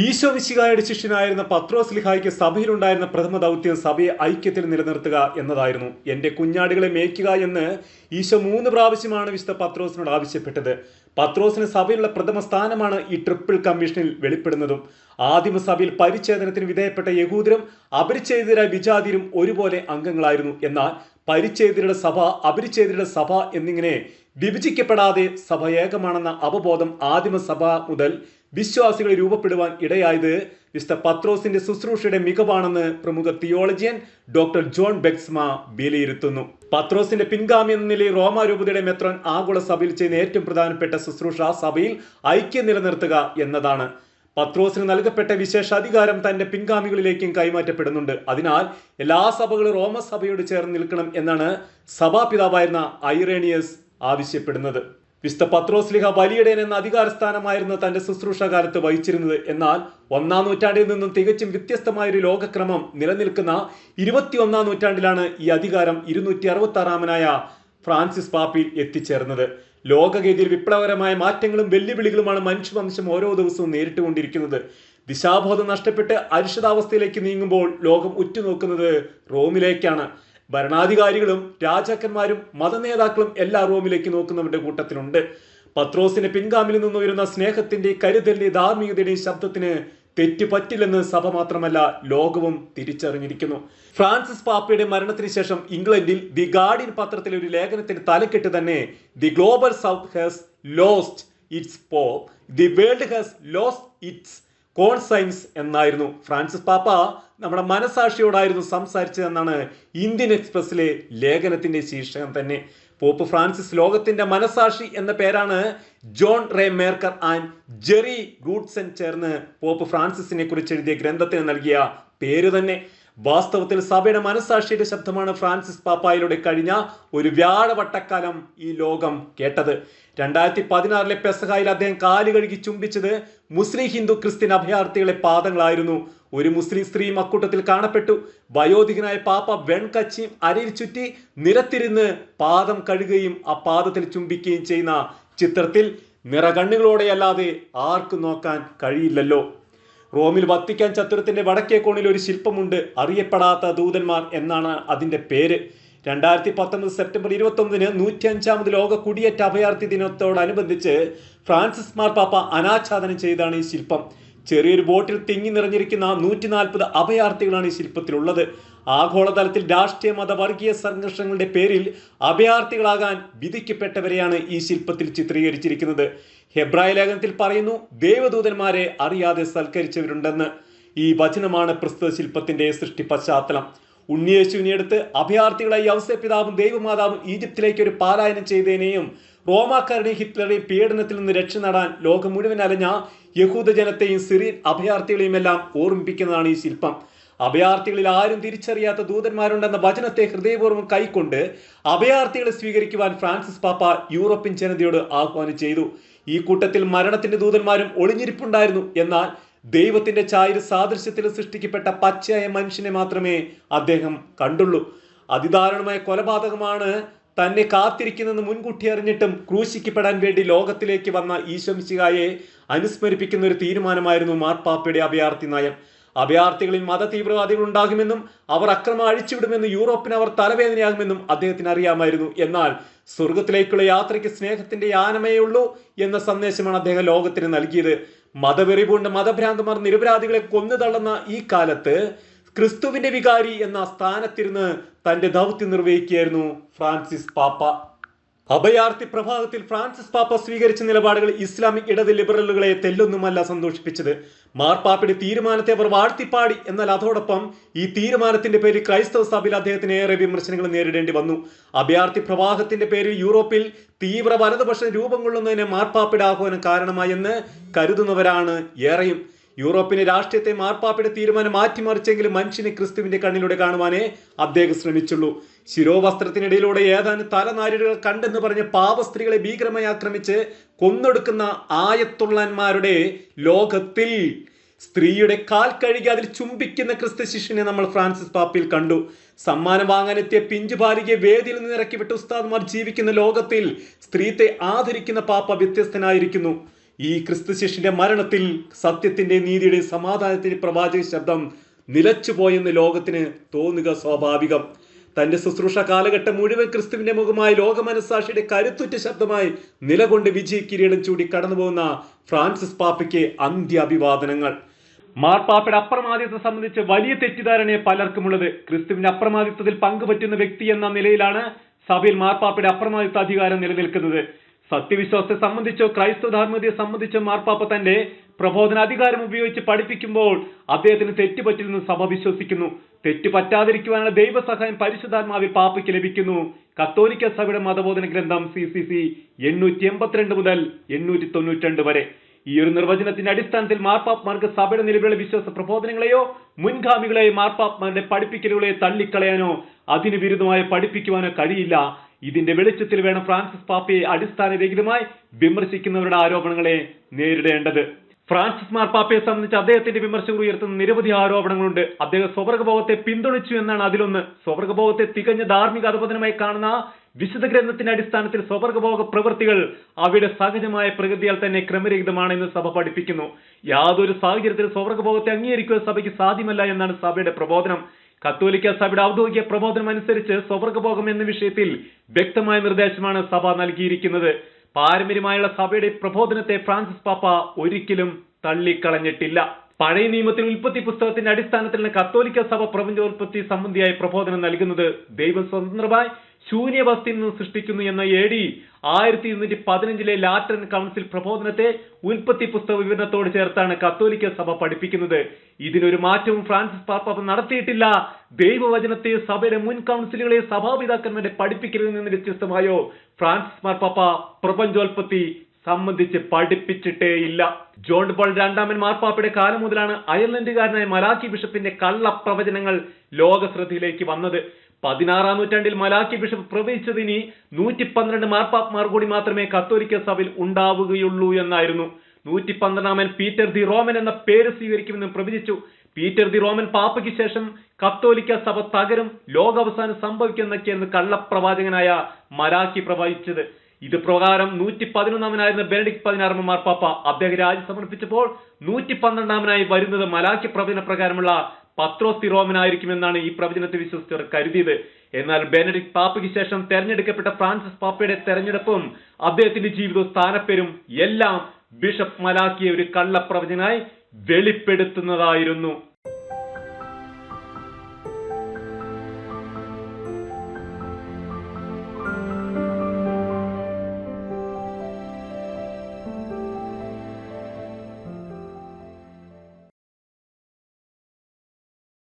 ഈശോ വിശികായുടെ ശിഷ്യനായിരുന്ന പത്രോസ് ലിഹായ്ക്ക് സഭയിലുണ്ടായിരുന്ന പ്രഥമ ദൗത്യം സഭയെ ഐക്യത്തിൽ നിലനിർത്തുക എന്നതായിരുന്നു എന്റെ കുഞ്ഞാടുകളെ മേയ്ക്കുക എന്ന് ഈശോ മൂന്ന് പ്രാവശ്യമാണ് വിശുദ്ധ പത്രോസിനോട് ആവശ്യപ്പെട്ടത്. പത്രോസിന് സഭയിലുള്ള പ്രഥമ സ്ഥാനമാണ് ഈ ട്രിപ്പിൾ കമ്മീഷനിൽ വെളിപ്പെടുന്നതും. ആദിമ സഭയിൽ പരിച്ഛേദനത്തിന് വിധേയപ്പെട്ട യഹൂദരും അപരിച്ഛേദിതരായ വിജാതിരും ഒരുപോലെ അംഗങ്ങളായിരുന്നു. എന്നാൽ പരിച്ഛേദിതരുടെ സഭ അപരിച്ഛേദിതരുടെ സഭ എന്നിങ്ങനെ വിഭജിക്കപ്പെടാതെ സഭ ഏകമാണെന്ന അവബോധം ആദിമ സഭ മുതൽ വിശ്വാസികളെ രൂപപ്പെടുവാൻ ഇടയായത് വിശുദ്ധ പത്രോസിന്റെ ശുശ്രൂഷയുടെ മികവാണെന്ന് പ്രമുഖ തിയോളജിയൻ ഡോക്ടർ ജോൺ ബെക്സ്മ വിലയിരുത്തുന്നു. പത്രോസിന്റെ പിൻഗാമി എന്ന നിലയിൽ റോമാരൂപതയുടെ മെത്രോൻ ആഗോള സഭയിൽ ചെയ്യുന്ന ഏറ്റവും പ്രധാനപ്പെട്ട ശുശ്രൂഷ സഭയിൽ ഐക്യം നിലനിർത്തുക എന്നതാണ്. പത്രോസിന് നൽകപ്പെട്ട വിശേഷാധികാരം തന്റെ പിൻഗാമികളിലേക്കും കൈമാറ്റപ്പെടുന്നുണ്ട്. അതിനാൽ എല്ലാ സഭകളും റോമ സഭയോട് ചേർന്ന് നിൽക്കണം എന്നാണ് സഭാപിതാവായിരുന്ന ഐറേണിയസ് ആവശ്യപ്പെടുന്നത്. വിശുദ്ധ പത്രോസ്ലിഹ വലിയടയൻ എന്ന അധികാരസ്ഥാനമായിരുന്നു തന്റെ ശുശ്രൂഷ കാലത്ത് വഹിച്ചിരുന്നത്. എന്നാൽ ഒന്നാം നൂറ്റാണ്ടിൽ നിന്നും തികച്ചും വ്യത്യസ്തമായ ഒരു ലോകക്രമം നിലനിൽക്കുന്ന ഇരുപത്തിയൊന്നാം നൂറ്റാണ്ടിലാണ് ഈ അധികാരം ഇരുന്നൂറ്റി അറുപത്തി ആറാമനായ ഫ്രാൻസിസ് പാപ്പിൽ എത്തിച്ചേർന്നത്. ലോകഗതിയിൽ വിപ്ലവകരമായ മാറ്റങ്ങളും വെല്ലുവിളികളുമാണ് മനുഷ്യവംശം ഓരോ ദിവസവും നേരിട്ടുകൊണ്ടിരിക്കുന്നത്. ദിശാബോധം നഷ്ടപ്പെട്ട് അരിഷിതാവസ്ഥയിലേക്ക് നീങ്ങുമ്പോൾ ലോകം ഉറ്റുനോക്കുന്നത് റോമിലേക്കാണ്. ഭരണാധികാരികളും രാജാക്കന്മാരും മതനേതാക്കളും എല്ലാ റോമിലേക്ക് നോക്കുന്നവരുടെ കൂട്ടത്തിലുണ്ട്. പത്രോസിന് പിൻഗാമിൽ നിന്ന് ഉയരുന്ന സ്നേഹത്തിന്റെ കരുതലിന്റെ ധാർമ്മികതയുടെയും ശബ്ദത്തിന് തെറ്റ് പറ്റില്ലെന്ന് സഭ മാത്രമല്ല ലോകവും തിരിച്ചറിഞ്ഞിരിക്കുന്നു. ഫ്രാൻസിസ് പാപ്പയുടെ മരണത്തിന് ശേഷം ഇംഗ്ലണ്ടിൽ ദി ഗാർഡിയൻ പത്രത്തിലെ ഒരു ലേഖനത്തിന്റെ തലക്കെട്ട് തന്നെ the global south has lost its pope the world has lost its conscience എന്നായിരുന്നു. ഫ്രാൻസിസ് പാപ്പ നമ്മുടെ മനസാക്ഷിയോടായിരുന്നു സംസാരിച്ചതെന്നാണ് ഇന്ത്യൻ എക്സ്പ്രസിലെ ലേഖനത്തിന്റെ ശീർഷകം തന്നെ. പോപ്പ് ഫ്രാൻസിസ് ലോകത്തിന്റെ മനസാക്ഷി എന്ന പേരാണ് John Ray Merker and Jerry Goodson ചേർന്ന് പോപ്പ് ഫ്രാൻസിസിനെ കുറിച്ച് എഴുതിയ ഗ്രന്ഥത്തിന് നൽകിയ പേര് തന്നെ. വാസ്തവത്തിൽ സഭയുടെ മനസാക്ഷിയുടെ ശബ്ദമാണ് ഫ്രാൻസിസ് പാപ്പായിലൂടെ കഴിഞ്ഞ ഒരു വ്യാഴവട്ടക്കാലം ഈ ലോകം കേട്ടത്. രണ്ടായിരത്തി പതിനാറിലെ പെസഹായിൽ അദ്ദേഹം കാൽ കഴുകി ചുംബിച്ചത് മുസ്ലിം ഹിന്ദു ക്രിസ്ത്യൻ അഭയാർത്ഥികളെ പാദങ്ങളായിരുന്നു. ഒരു മുസ്ലിം സ്ത്രീയും അക്കൂട്ടത്തിൽ കാണപ്പെട്ടു. വയോധികനായ പാപ്പ വെൺകച്ചിയും അരയിൽ ചുറ്റി നിരത്തിരുന്ന് പാദം കഴുകുകയും ആ പാദത്തിൽ ചുംബിക്കുകയും ചെയ്യുന്ന ചിത്രത്തിൽ നിറകണ്ണുകളോടെയല്ലാതെ ആർക്കും നോക്കാൻ കഴിയില്ലല്ലോ. റോമിൽ വത്തിക്കാൻ ചത്തുരത്തിന്റെ വടക്കേ കോണിൽ ഒരു ശില്പമുണ്ട്. അറിയപ്പെടാത്ത ദൂതന്മാർ എന്നാണ് അതിന്റെ പേര്. രണ്ടായിരത്തി പത്തൊമ്പത് സെപ്റ്റംബർ ഇരുപത്തി ഒമ്പതിന് നൂറ്റി അഞ്ചാമത് ലോക കുടിയേറ്റ അഭയാർത്ഥി ദിനത്തോടനുബന്ധിച്ച് ഫ്രാൻസിസ് മാർപ്പാപ്പ അനാച്ഛാദനം ചെയ്താണ് ഈ ശില്പം. ചെറിയൊരു ബോട്ടിൽ തിങ്ങി നിറഞ്ഞിരിക്കുന്ന നൂറ്റി നാൽപ്പത് അഭയാർത്ഥികളാണ് ഈ ശില്പത്തിലുള്ളത്. ആഗോളതലത്തിൽ രാഷ്ട്രീയ മത വർഗീയ സംഘർഷങ്ങളുടെ പേരിൽ അഭയാർത്ഥികളാകാൻ വിധിക്കപ്പെട്ടവരെയാണ് ഈ ശില്പത്തിൽ ചിത്രീകരിച്ചിരിക്കുന്നത്. ഹെബ്രായ ലേഖനത്തിൽ പറയുന്നു ദേവദൂതന്മാരെ അറിയാതെ സൽക്കരിച്ചവരുണ്ടെന്ന് ഈ വചനമാണ് പ്രസ്തുത ശില്പത്തിന്റെ സൃഷ്ടി പശ്ചാത്തലം. ഉണ്ണിയേശുവിനെടുത്ത് അഭയാർത്ഥികളായി ഔസപിതാവും ദൈവമാതാവും ഈജിപ്തിലേക്ക് ഒരു പാലായനം ചെയ്തതിനെയും റോമാക്കാരുടെയും ഹിറ്റ്ലറുടെയും പീഡനത്തിൽ നിന്ന് രക്ഷ നേടാൻ ലോകം മുഴുവൻ അലഞ്ഞ യഹൂദജനത്തെയും സിറിയൻ അഭയാർത്ഥികളെയും എല്ലാം ഓർമ്മിപ്പിക്കുന്നതാണ് ഈ ശില്പം. അഭയാർത്ഥികളിൽ ആരും തിരിച്ചറിയാത്ത ദൂതന്മാരുണ്ടെന്ന വചനത്തെ ഹൃദയപൂർവം കൈക്കൊണ്ട് അഭയാർത്ഥികളെ സ്വീകരിക്കുവാൻ ഫ്രാൻസിസ് പാപ്പ യൂറോപ്യൻ ജനതയോട് ആഹ്വാനം ചെയ്തു. ഈ കൂട്ടത്തിൽ മരണത്തിന്റെ ദൂതന്മാരും ഒളിഞ്ഞിരിപ്പുണ്ടായിരുന്നു. എന്നാൽ ദൈവത്തിന്റെ ചായര് സാദൃശ്യത്തിൽ സൃഷ്ടിക്കപ്പെട്ട പച്ചയായ മനുഷ്യനെ മാത്രമേ അദ്ദേഹം കണ്ടുള്ളൂ. അതിദാരുണമായ കൊലപാതകമാണ് തന്നെ കാത്തിരിക്കുന്നെന്ന് മുൻകൂട്ടി അറിഞ്ഞിട്ടും ക്രൂശിക്കപ്പെടാൻ വേണ്ടി ലോകത്തിലേക്ക് വന്ന ഈശ്വംശികായെ അനുസ്മരിപ്പിക്കുന്ന ഒരു തീരുമാനമായിരുന്നു മാർപ്പാപ്പയുടെ അഭയാർത്ഥി നയം. അഭയാർത്ഥികളിൽ മത തീവ്രവാദികൾ ഉണ്ടാകുമെന്നും അവർ അക്രമം അഴിച്ചുവിടുമെന്നും യൂറോപ്പിന് അവർ തലവേദനയാകുമെന്നും അദ്ദേഹത്തിന് അറിയാമായിരുന്നു. എന്നാൽ സ്വർഗത്തിലേക്കുള്ള യാത്രയ്ക്ക് സ്നേഹത്തിന്റെ യാനമേ ഉള്ളൂ എന്ന സന്ദേശമാണ് അദ്ദേഹം ലോകത്തിന് നൽകിയത്. മതവെറി മതഭ്രാന്തമാർ നിരപരാധികളെ കൊന്നു തള്ളുന്ന ഈ കാലത്ത് ക്രിസ്തുവിന്റെ വികാരി എന്ന സ്ഥാനത്തിരുന്ന് തന്റെ ദൗത്യം നിർവഹിക്കുകയായിരുന്നു ഫ്രാൻസിസ് പാപ്പ. അഭയാർത്ഥി പ്രഭാതത്തിൽ ഫ്രാൻസിസ് പാപ്പ സ്വീകരിച്ച നിലപാടുകൾ ഇസ്ലാമിക് ഇടത് ലിബറലുകളെ തെല്ലൊന്നുമല്ല സന്തോഷിപ്പിച്ചത്. മാർപ്പാപ്പയുടെ തീരുമാനത്തെ അവർ വാഴ്ത്തിപ്പാടി എന്നാൽ അതോടൊപ്പം ഈ തീരുമാനത്തിന്റെ പേരിൽ ക്രൈസ്തവ സഭയിൽ അദ്ദേഹത്തിന് ഏറെ വിമർശനങ്ങൾ നേരിടേണ്ടി വന്നു. അഭയാർത്ഥി പ്രവാഹത്തിന്റെ പേരിൽ യൂറോപ്പിൽ തീവ്ര വലതുപക്ഷം രൂപം കൊള്ളുന്നതിന് മാർപ്പാപ്പയുടെ കാരണമായെന്ന് കരുതുന്നവരാണ് ഏറെയും. യൂറോപ്പിന്റെ രാഷ്ട്രീയത്തെ മാർപ്പാപ്പയുടെ തീരുമാനം മാറ്റിമറിച്ചെങ്കിലും മനുഷ്യനെ ക്രിസ്തുവിന്റെ കണ്ണിലൂടെ കാണുവാനേ അദ്ദേഹം ശ്രമിച്ചുള്ളൂ. ശിരോവസ്ത്രത്തിനിടയിലൂടെ ഏതാനും തലനാരികൾ കണ്ടെന്ന് പറഞ്ഞ് പാവസ്ത്രീകളെ ഭീകരമായി ആക്രമിച്ച് കൊന്നൊടുക്കുന്ന ആയത്തുള്ളന്മാരുടെ ലോകത്തിൽ സ്ത്രീയുടെ കാൽ കഴുകി അതിൽ ചുംബിക്കുന്ന ക്രിസ്തു ശിഷ്യനെ നമ്മൾ ഫ്രാൻസിസ് പാപ്പിൽ കണ്ടു. സമ്മാനം വാങ്ങാനെത്തിയ പിഞ്ചു ബാലികയെ വേദിയിൽ നിന്ന് ഇറക്കി വിട്ട് ഉസ്താദ്മാർ ജീവിക്കുന്ന ലോകത്തിൽ സ്ത്രീത്തെ ആദരിക്കുന്ന പാപ്പ വ്യത്യസ്തനായിരിക്കുന്നു. ഈ ക്രിസ്തു ശിഷ്യന്റെ മരണത്തിൽ സത്യത്തിന്റെ നീതിയുടെ സമാധാനത്തിന്റെ പ്രവാചക ശബ്ദം നിലച്ചുപോയെന്ന് ലോകത്തിന് തോന്നുക സ്വാഭാവികം. തന്റെ ശുശ്രൂഷ കാലഘട്ടം മുഴുവൻ ക്രിസ്തുവിന്റെ മുഖമായി ലോകമനസാക്ഷിയുടെ കരുത്തുറ്റ ശബ്ദമായി നിലകൊണ്ട് വിജയ കിരീടം ചൂടി കടന്നുപോകുന്ന ഫ്രാൻസിസ് പാപ്പയ്ക്ക് അന്ത്യ അഭിവാദനങ്ങൾ മാർപ്പാപ്പയുടെ അപ്രമാദിത്വത്തെ സംബന്ധിച്ച് വലിയ തെറ്റിദ്ധാരണയെ പലർക്കുമുള്ളത്. ക്രിസ്തുവിന്റെ അപ്രമാദിത്വത്തിൽ പങ്കുപറ്റുന്ന വ്യക്തി എന്ന നിലയിലാണ് സഭയിൽ മാർപ്പാപ്പയുടെ അപ്രമാദിത്വ അധികാരം നിലനിൽക്കുന്നത്. സത്യവിശ്വാസത്തെ സംബന്ധിച്ചോ ക്രൈസ്തവ ധാർമ്മികതയെ സംബന്ധിച്ചോ മാർപ്പാപ്പ തന്റെ പ്രബോധന അധികാരം ഉപയോഗിച്ച് പഠിപ്പിക്കുമ്പോൾ അദ്ദേഹത്തിന് തെറ്റുപറ്റില്ലെന്ന് സഭ വിശ്വസിക്കുന്നു. തെറ്റ് പറ്റാതിരിക്കുവാനുള്ള ദൈവസഹായം പരിശുദ്ധാത്മാവിൽ പാപ്പയ്ക്ക് ലഭിക്കുന്നു. കത്തോലിക്ക സഭയുടെ മതബോധന ഗ്രന്ഥം സി സി സി എണ്ണൂറ്റി എൺപത്തിരണ്ട് മുതൽ എണ്ണൂറ്റി തൊണ്ണൂറ്റി വരെ. ഈ ഒരു നിർവചനത്തിന്റെ അടിസ്ഥാനത്തിൽ മാർപ്പാപ്പമാർക്ക് സഭയുടെ നിലവിലുള്ള വിശ്വാസ പ്രബോധനങ്ങളെയോ മുൻഗാമികളെയോ മാർപ്പാപ്പമാരുടെ പഠിപ്പിക്കലുകളെയോ തള്ളിക്കളയാനോ അതിനു വിരുദ്ധമായി പഠിപ്പിക്കുവാനോ കഴിയില്ല. ഇതിന്റെ വെളിച്ചത്തിൽ വേണം ഫ്രാൻസിസ് പാപ്പയെ അടിസ്ഥാനരഹിതമായി വിമർശിക്കുന്നവരുടെ ആരോപണങ്ങളെ നേരിടേണ്ടത്. ഫ്രാൻസിസ് മാർപ്പാപ്പയെ സംബന്ധിച്ച് അദ്ദേഹത്തിന്റെ വിമർശകർ ഉയർത്തുന്ന നിരവധി ആരോപണങ്ങളുണ്ട്. അദ്ദേഹം സ്വർഗഭോഗത്തെ പിന്തുണച്ചു എന്നാണ് അതിലൊന്ന്. സ്വർഗഭോഗത്തെ തികഞ്ഞ ധാർമ്മിക അധപതനമായി കാണുന്ന വിശുദ്ധ ഗ്രന്ഥത്തിന്റെ അടിസ്ഥാനത്തിൽ സ്വർഗഭോഗ പ്രവൃത്തികൾ അവയുടെ സഹജമായ പ്രകൃതിയാൽ തന്നെ ക്രമരഹിതമാണെന്ന് സഭ പഠിപ്പിക്കുന്നു. യാതൊരു സാഹചര്യത്തിൽ സ്വർഗഭോഗത്തെ അംഗീകരിക്കുക സഭയ്ക്ക് സാധ്യമല്ല എന്നാണ് സഭയുടെ പ്രബോധനം. കത്തോലിക്ക സഭയുടെ ഔദ്യോഗിക പ്രബോധനം അനുസരിച്ച് സ്വർഗഭോഗം എന്ന വിഷയത്തിൽ വ്യക്തമായ നിർദ്ദേശമാണ് സഭ നൽകിയിരിക്കുന്നത്. പാരമ്പര്യമായുള്ള സഭയുടെ പ്രബോധനത്തെ ഫ്രാൻസിസ് പാപ്പ ഒരിക്കലും തള്ളിക്കളഞ്ഞിട്ടില്ല. പഴയ നിയമത്തിൽ ഉൽപ്പത്തി പുസ്തകത്തിന്റെ അടിസ്ഥാനത്തിലാണ് കത്തോലിക്ക സഭ പ്രപഞ്ചോൽപ്പത്തി സംബന്ധിയായി പ്രബോധനം നൽകുന്നത്. ദൈവം സ്വതന്ത്രമായി ശൂന്യവസ്തിയിൽ നിന്ന് സൃഷ്ടിക്കുന്നു എന്ന എ ഡി ആയിരത്തി ഇരുന്നൂറ്റി പതിനഞ്ചിലെ ലാറ്റൻ കൗൺസിൽ പ്രബോധനത്തെ ഉൽപ്പത്തി പുസ്തക വിവരണത്തോട് ചേർത്താണ് കത്തോലിക്ക സഭ പഠിപ്പിക്കുന്നത്. ഇതിനൊരു മാറ്റവും ഫ്രാൻസിസ് പാപ്പ നടത്തിയിട്ടില്ല. ദൈവവചനത്തെ സഭയുടെ മുൻ കൗൺസിലുകളെ സഭാപിതാക്കന്മാരെ പഠിപ്പിക്കലിൽ നിന്ന് വ്യത്യസ്തമായോ? ഫ്രാൻസിസ് മാർപ്പാപ്പ പ്രപഞ്ചോൽപ്പത്തി സംബന്ധിച്ച് പഠിപ്പിച്ചിട്ടേ ഇല്ല ജോൺ പോൾ രണ്ടാമൻ മാർപ്പാപ്പയുടെ കാലം മുതലാണ് അയർലൻഡുകാരനായ മലാക്കി ബിഷപ്പിന്റെ കള്ളപ്രവചനങ്ങൾ ലോക ശ്രദ്ധയിലേക്ക് വന്നത്. പതിനാറാം നൂറ്റാണ്ടിൽ മലാക്കി ബിഷപ്പ് പ്രവചിച്ചതിനി നൂറ്റി പന്ത്രണ്ട് മാർപ്പാപ്പമാർ കൂടി മാത്രമേ കത്തോലിക്ക സഭയിൽ ഉണ്ടാവുകയുള്ളൂ എന്നായിരുന്നു. നൂറ്റി പന്ത്രണ്ടാമൻ പീറ്റർ ദി റോമൻ എന്ന പേര് സ്വീകരിക്കുമെന്ന് പ്രവചിച്ചു. പീറ്റർ ദി റോമൻ പാപ്പയ്ക്ക് ശേഷം കത്തോലിക്ക സഭ തകരും ലോകാവസാനം സംഭവിക്കുന്നൊക്കെയെന്ന് കള്ളപ്രവാചകനായ മലാക്കി പ്രവചിച്ചത്. ഇത് പ്രകാരം നൂറ്റി പതിനൊന്നാമനായിരുന്ന ബെനഡിക് പതിനാറാം മാർപ്പാപ്പ അദ്ദേഹം രാജി സമർപ്പിച്ചപ്പോൾ നൂറ്റി പന്ത്രണ്ടാമനായി വരുന്നത് മലാക്കി പ്രവചന പ്രകാരമുള്ള പത്രോസ്തി റോമനായിരിക്കുമെന്നാണ് ഈ പ്രവചനത്തെ വിശ്വസിച്ചവർ കരുതിയത്. എന്നാൽ ബെനഡിക് പാപ്പയ്ക്ക് ശേഷം തെരഞ്ഞെടുക്കപ്പെട്ട ഫ്രാൻസിസ് പാപ്പയുടെ തെരഞ്ഞെടുപ്പും അദ്ദേഹത്തിന്റെ ജീവിതവും സ്ഥാനപ്പേരും എല്ലാം ബിഷപ്പ് മലാക്കിയ ഒരു കള്ളപ്രവചനായി വെളിപ്പെടുത്തുന്നതായിരുന്നു.